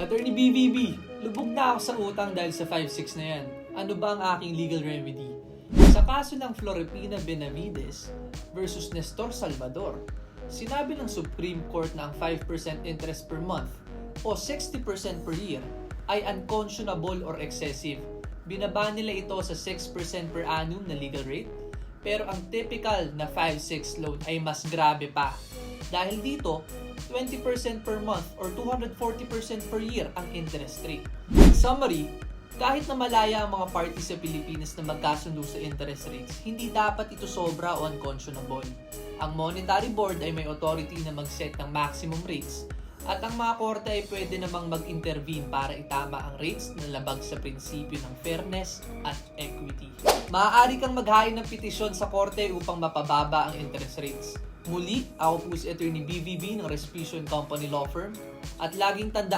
Attorney BVB, lubog na ako sa utang dahil sa 5-6 na yan. Ano ba ang aking legal remedy? Sa kaso ng Floripina Benavides versus Nestor Salvador, sinabi ng Supreme Court na ang 5% interest per month o 60% per year ay unconscionable or excessive. Binaba nila ito sa 6% per annum na legal rate, pero ang typical na 5-6 loan ay mas grabe pa. Dahil dito, 20% per month or 240% per year ang interest rate. In summary, kahit na malaya ang mga parties sa Pilipinas na magkasundo sa interest rates, hindi dapat ito sobra o unconscionable. Ang Monetary Board ay may authority na mag-set ng maximum rates at ang mga korte ay pwede namang mag-intervene para itama ang rates na labag sa prinsipyo ng fairness at equity. Maaari kang maghain ng petisyon sa korte upang mapababa ang interest rates. Muli, ako po si Attorney BVB ng Respicio Company Law Firm. At laging tandaan